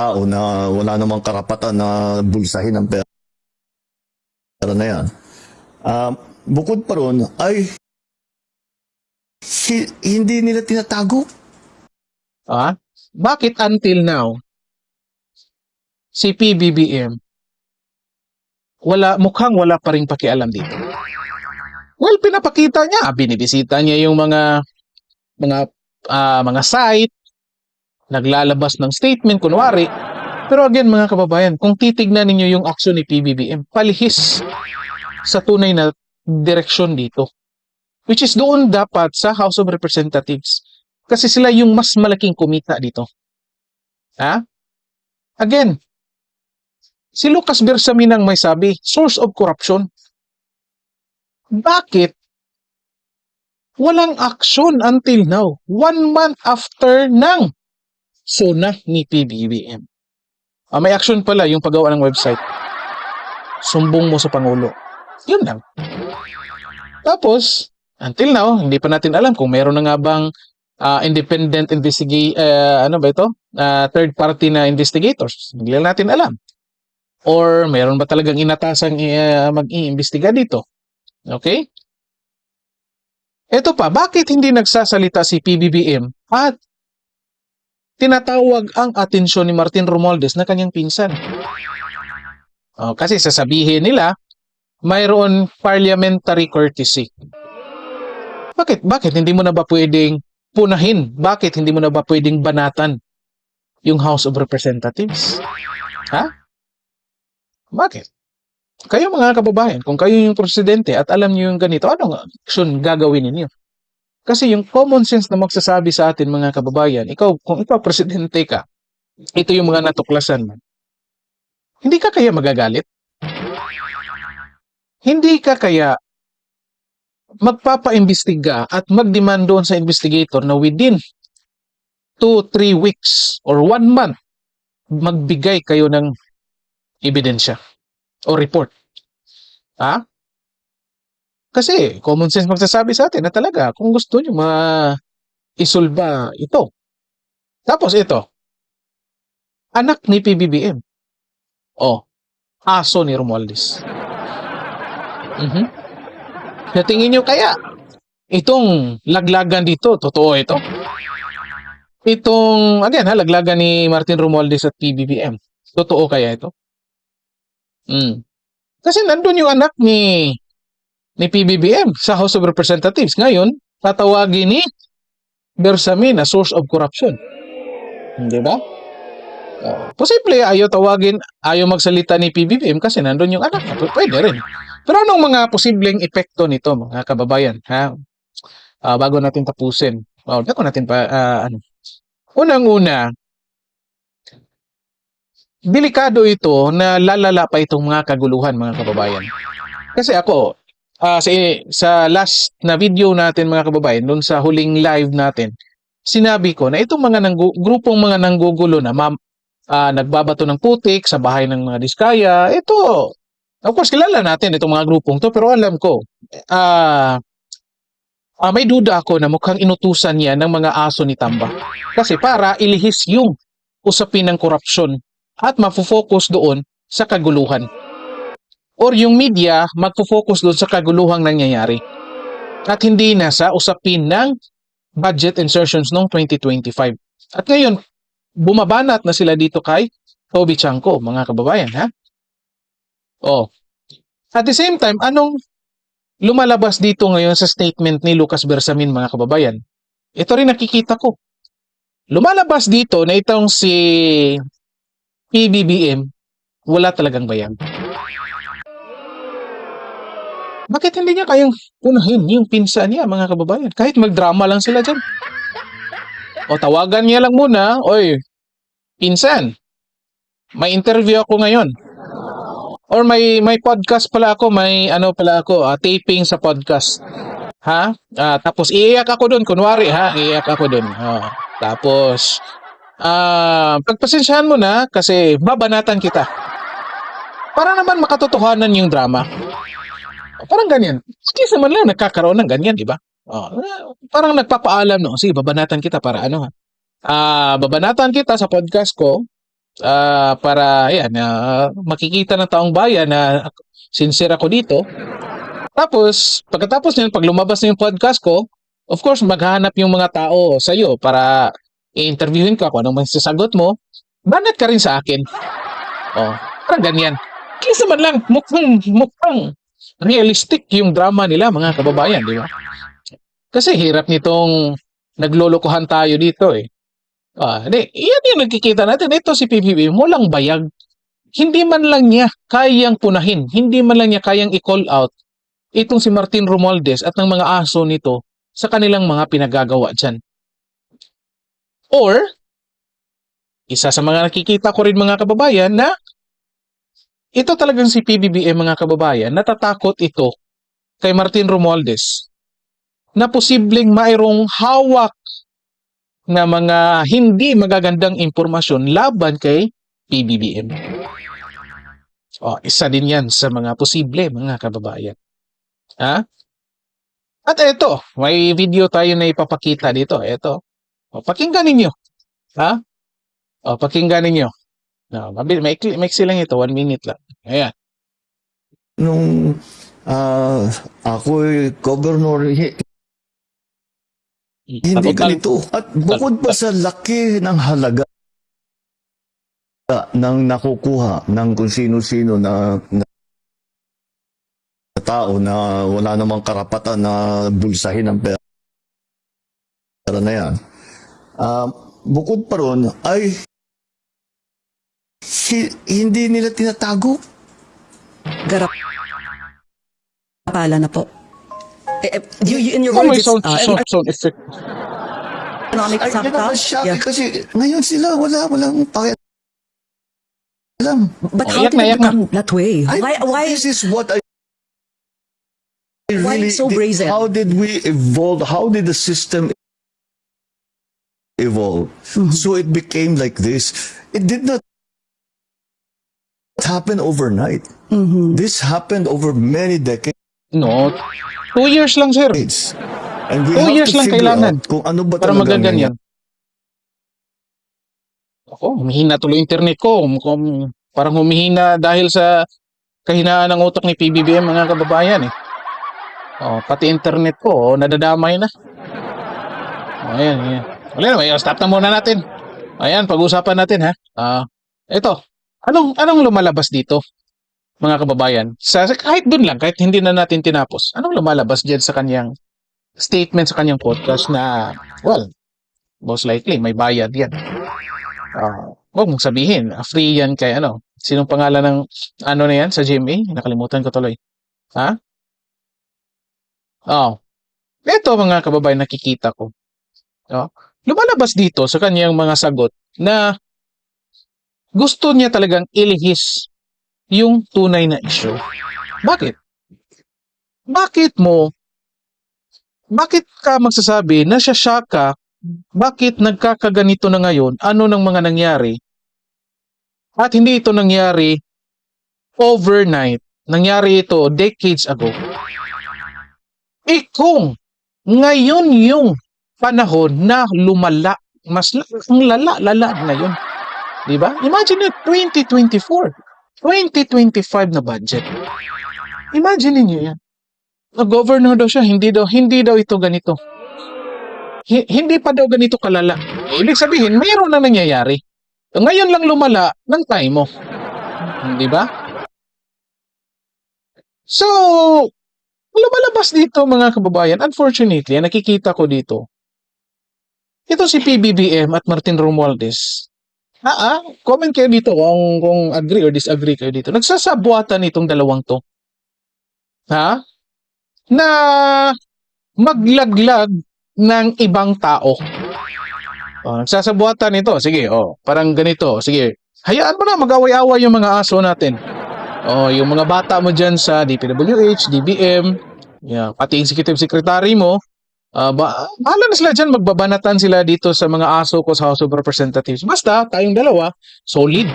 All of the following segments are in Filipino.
tao na wala namang karapatan na bulsahin ang pera na yan. Ah, bukod pa ron, ay hi- hindi nila tinatago. Ah? Bakit until now, si PBBM, wala, mukhang wala pa rin pakialam dito? Well, pinapakita niya, binibisita niya yung mga mga ah, mga site, naglalabas ng statement, kunwari. Pero again, mga kababayan, kung titignan ninyo yung aksyon ni PBBM, palihis sa tunay na direksyon dito. Which is doon dapat sa House of Representatives. Kasi sila yung mas malaking kumita dito. Ha? Again, si Lucas Bersamin ang may sabi, source of corruption. Bakit walang action until now? One month after ng SONA ni PBBM. Ah, may action pala yung paggawa ng website. Sumbong mo sa Pangulo. Yun lang. Tapos, until now, hindi pa natin alam kung meron na nga bang ah, independent investigate ano ba ito? Ah, third party na investigators. Hindi lang natin alam. Or meron ba talagang inatasang uh, mag-iimbestiga dito? Okay? Ito pa, bakit hindi nagsasalita si PBBM at tinatawag ang atensyon ni Martin Romualdez na kanyang pinsan? Oh, kasi sasabihin nila, mayroon parliamentary courtesy. Bakit? Bakit hindi mo na ba pwedeng punahin? Bakit hindi mo na ba pwedeng banatan yung House of Representatives? Ha? Bakit? Kayo mga kababayan, kung kayo yung presidente at alam niyo yung ganito, anong action gagawin ninyo? Kasi yung common sense na magsasabi sa atin mga kababayan, ikaw, kung ikaw presidente ka, ito yung mga natuklasan mo. Hindi ka kaya magagalit? Hindi ka kaya magpapaimbestiga at mag-demand doon sa investigator na within 2-3 weeks or 1 month, magbigay kayo ng ebidensya o report. Ha? Kasi common sense magsasabi sa atin na talaga kung gusto nyo ma-isolba ito. Tapos ito, anak ni PBBM. Oh, aso ni Romualdez. Mhm. Sa tingin nyo kaya, itong laglagan dito, totoo ito? Itong, again ha, laglagan ni Martin Romualdez at PBBM. Totoo kaya ito? Mm. Kasi nandun yung anak ni ni PBBM sa House of Representatives. Ngayon, tatawagin ni Bersamin na source of corruption. Di ba? Uh, posible ayaw tawagin, ayaw magsalita ni PBBM kasi nandun yung anak. Pwede rin. Pero anong mga posibleng epekto nito mga kababayan? Ha? Ah, bago natin tapusin. Oh, bago natin pa, ah, ano. Unang-una, delikado ito na lalala pa itong mga kaguluhan mga kababayan. Kasi ako, ah, sa, sa last na video natin mga kababayan, dun sa huling live natin, sinabi ko na itong mga nanggu- grupong mga nanggugulo na ma'am, ah, nagbabato ng putik sa bahay ng mga diskaya, ito, of course, kilala natin itong mga grupong to, pero alam ko, ah, ah, may duda ako na mukhang inutusan niya ng mga aso ni Tamba. Kasi para ilihis yung usapin ng korupsyon at mafo-focus doon sa kaguluhan. Or yung media magfo-focus doon sa kaguluhang nangyayari. At hindi na sa usapin ng budget insertions noong 2025. At ngayon, bumabanat na sila dito kay Toby Chanko, mga kababayan, ha? Oh. At the same time, anong lumalabas dito ngayon sa statement ni Lucas Bersamin, mga kababayan? Ito rin nakikita ko. Lumalabas dito na itong si PBBM, wala talagang bayan. Bakit hindi niya kayang unahin yung pinsan niya, mga kababayan? Kahit magdrama lang sila dyan. O tawagan niya lang muna, Oy, pinsan, may interview ako ngayon. Or may may podcast pala ako, may ano pala ako, ah, taping sa podcast. Ha? Ah, tapos iiyak ako doon, kunwari ha, iiyak ako doon. Ah, tapos ah, pagpasensyahan mo na kasi babanatan kita. Para naman makatotohanan yung drama. Parang ganyan. Kasi naman lang nagkakaroon ng ganyan, di ba? Oh, parang nagpapaalam no. Sige, babanatan kita para ano ha. Ah, babanatan kita sa podcast ko Ah, para ayan, ah, makikita ng taong bayan na sincere ako dito. Tapos, pagkatapos niyan, pag lumabas na yung podcast ko, of course, maghahanap yung mga tao sa iyo para i-interviewin ka kung anong masasagot mo. Banat ka rin sa akin. Oh, parang ganyan. Kaysa man lang, mukhang, mukhang realistic yung drama nila, mga kababayan, di ba? Kasi hirap nitong naglolokohan tayo dito eh. Ah, di, yan yung nagkikita natin. Ito si PBB, walang bayag. Hindi man lang niya kayang punahin, hindi man lang niya kayang i-call out itong si Martin Romualdez at ng mga aso nito sa kanilang mga pinagagawa dyan. Or, isa sa mga nakikita ko rin mga kababayan na ito talagang si PBBM mga kababayan, natatakot ito kay Martin Romualdez na posibleng mayroong hawak na mga hindi magagandang impormasyon laban kay PBBM. O, isa din yan sa mga posible mga kababayan. Ha? At eto, may video tayo na ipapakita dito. Eto. O, pakinggan ninyo. Ha? O, pakinggan ninyo. No, mabil, may, may lang ito, one minute lang. Ayan. Nung ah, ako governor, hi- hindi ganito. At bukod pa sa laki ng halaga ng nakukuha ng kung sino-sino na, na tao na wala namang karapatan na bulsahin ang pera na yan. Ah, bukod pa ron, ay hi- hindi nila tinatago. garap pala na po. Eh, eh, you, you, in your Oh, words, sound, uh, sound, sound effect. economic Ay, yun shock Yeah. kasi ngayon sila wala, walang pakialam. But Oh, how yak did na, it yak na. become that way? I- Why, why, This is what I Why really. so did- brazen? How did we evolve? How did the system evolve? Mhm. So it became like this. It did not happen overnight. Mhm. This happened over many decades. No, two years lang, sir. And we Two years lang kailangan kung ano ba para magaganyan. Ako, humihina tuloy internet ko. Parang humihina dahil sa kahinaan ng utak ni PBBM mga kababayan eh. Oh, pati internet ko, oh, nadadamay na. Oh, ayan, ayan. Wala na, may- stop na muna natin. Ayan, pag-usapan natin ha. Ah, ito. Anong anong lumalabas dito? Mga kababayan, sa kahit doon lang, kahit hindi na natin tinapos. Anong lumalabas diyan sa kanyang statement sa kanyang podcast na well, most likely may bayad 'yan. Ah, wag mong sabihin, ah, free 'yan kay ano. Sinong pangalan ng ano na 'yan sa GMA? Nakalimutan ko tuloy. Ha? Oh. Ito mga kababayan nakikita ko. Oh. Lumalabas dito sa kanyang mga sagot na gusto niya talagang ilihis yung tunay na issue. Bakit? Bakit mo bakit ka magsasabi na siya ka bakit nagkakaganito na ngayon? Ano nang mga nangyari? At hindi ito nangyari overnight. Nangyari ito decades ago. Eh kung ngayon yung panahon na lumala, mas ang lala, lala ngayon. Di ba? Imagine it, 2024. 2025 na budget. Imagine niyo yan. Nag-governor daw siya, hindi daw, hindi daw ito ganito. Hi- hindi pa daw ganito kalala. Ibig sabihin, mayroon na nangyayari. Ngayon lang lumala ng time mo. Di ba? So, lumalabas dito mga kababayan. Unfortunately, nakikita ko dito, ito si PBBM at Martin Romualdez. Ah, ah, comment kayo dito kung, kung agree or disagree kayo dito. Nagsasabuatan itong dalawang to. Ha? Na maglaglag ng ibang tao. Oh, nagsasabuatan ito. Sige, oh, parang ganito. Sige, hayaan mo na mag-away-away yung mga aso natin. Oh, yung mga bata mo dyan sa DPWH, DBM, yeah, pati executive secretary mo, ah, ba, bahala na sila dyan, magbabanatan sila dito sa mga aso ko sa House of Representatives. Basta, tayong dalawa, solid.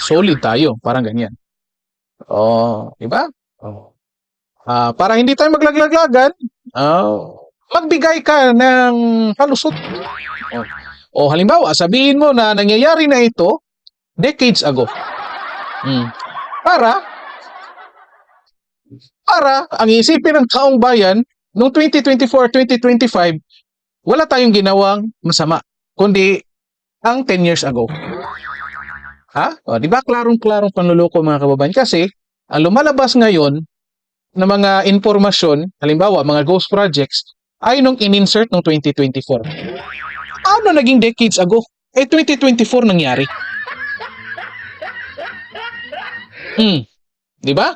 Solid tayo, parang ganyan. Oh, di ba? Oh. Ah, para hindi tayo maglaglaglagan, ah, magbigay ka ng palusot. Oh. O halimbawa, sabihin mo na nangyayari na ito decades ago. Mm. Para para ang isipin ng taong bayan noong 2024-2025 wala tayong ginawang masama kundi ang 10 years ago. Ha? O, di ba klarong-klarong panluloko mga kababayan? Kasi ang lumalabas ngayon na mga informasyon, halimbawa mga ghost projects, ay nung in-insert noong 2024. Ano naging decades ago? Eh 2024 nangyari. Hmm. Di ba?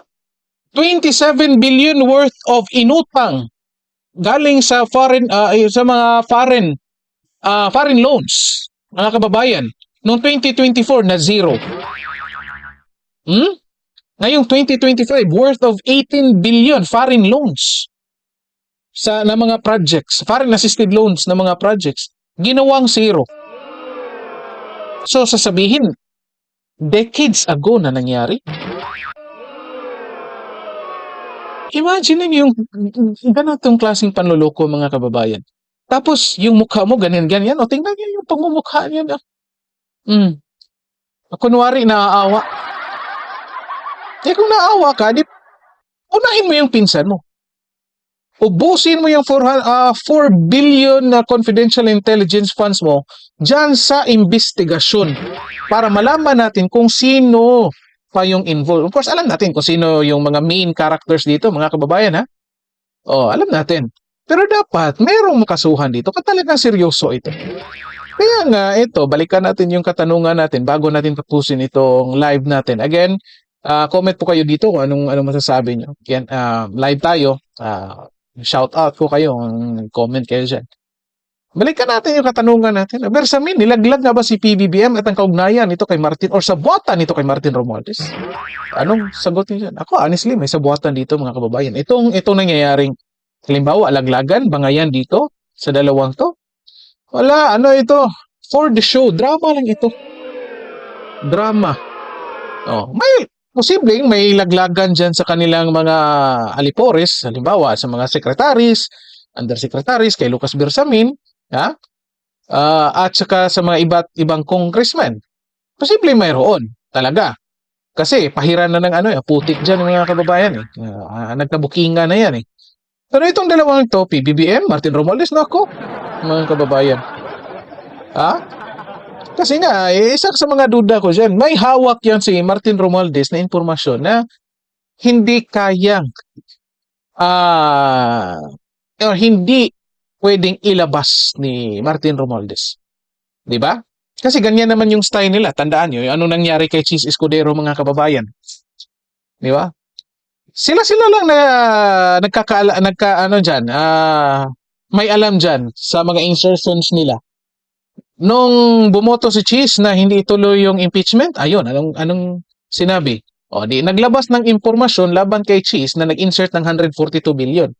27 billion worth of inutang galing sa foreign ay, sa mga foreign ah, foreign loans mga kababayan noong 2024 na zero. Hmm? Ngayong 2025 worth of 18 billion foreign loans sa na mga projects, foreign assisted loans na mga projects ginawang zero. So sasabihin decades ago na nangyari. Imagine yung ganitong klaseng panluloko mga kababayan. Tapos yung mukha mo ganyan-ganyan. O tingnan niyo yung pagmumukha niya. Mm. Kunwari naaawa. Eh kung naawa ka, di unahin mo yung pinsan mo. Ubusin mo yung 4, ah, 4 billion na confidential intelligence funds mo dyan sa investigasyon para malaman natin kung sino pa yung involved. Of course, alam natin kung sino yung mga main characters dito, mga kababayan, ha? Oh, alam natin. Pero dapat, merong makasuhan dito kung talagang seryoso ito. Kaya nga, ito, balikan natin yung katanungan natin bago natin tapusin itong live natin. Again, ah, comment po kayo dito kung anong, anong masasabi nyo. Yan, ah, live tayo. Ah, shout out ko kayo. Comment kayo dyan. Balikan natin yung katanungan natin. Bersamin, nilaglag na ba si PBBM at ang kaugnayan nito kay Martin or sabuatan nito kay Martin Romualdez? Anong sagot niyo? Ako, honestly, may sabuatan dito mga kababayan. Itong, itong nangyayaring, halimbawa, alaglagan, bangayan dito sa dalawang to. Wala, ano ito? For the show. Drama lang ito. Drama. Oh, may posibleng may laglagan dyan sa kanilang mga alipores, halimbawa sa mga secretaries, undersecretaries, kay Lucas Bersamin, ha? Ah, at saka sa mga iba't ibang congressman. Posible mayroon, talaga. Kasi pahiran na ng ano, eh, putik dyan mga kababayan. Eh. Ah, nagtabukinga na yan eh. Pero itong dalawang ito, PBBM, Martin Romualdez, nako, mga kababayan. Ha? Kasi nga, eh, isa sa mga duda ko dyan, may hawak yan si Martin Romualdez na impormasyon na hindi kayang ah or hindi pwedeng ilabas ni Martin Romualdez. 'Di ba? Kasi ganyan naman yung style nila. Tandaan nyo, yung ano nangyari kay Cheese Escudero mga kababayan. 'Di ba? Sila-sila lang na nagkakaala, nagka, ano dyan, ah, may alam dyan sa mga insertions nila. Nung bumoto si Cheese na hindi ituloy yung impeachment, ayun, anong, anong sinabi? O, di, naglabas ng impormasyon laban kay Cheese na nag-insert ng 142 billion.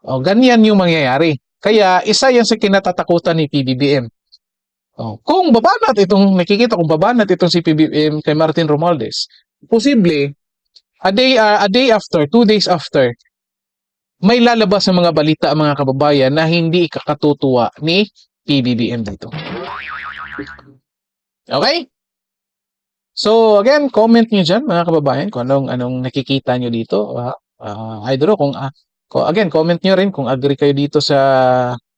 O, ganyan yung mangyayari. Kaya, isa yan sa kinatatakutan ni PBBM. O, kung babanat itong, nakikita kung babanat itong si PBBM kay Martin Romualdez, posible, a day, ah, a day after, two days after, may lalabas ng mga balita mga kababayan na hindi ikakatutuwa ni PBBM dito. Okay? So again, comment niyo diyan mga kababayan kung anong anong nakikita niyo dito. Uh, uh, I kung ko- again, comment niyo rin kung agree kayo dito sa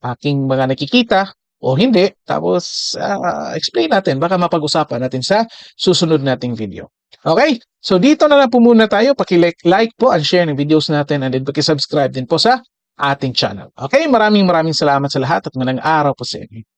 aking mga nakikita o hindi. Tapos ah, explain natin baka mapag-usapan natin sa susunod nating video. Okay? So dito na lang po muna tayo. Paki-like like po and share ng videos natin and then paki-subscribe din po sa ating channel. Okay? Maraming maraming salamat sa lahat at magandang araw po sa inyo.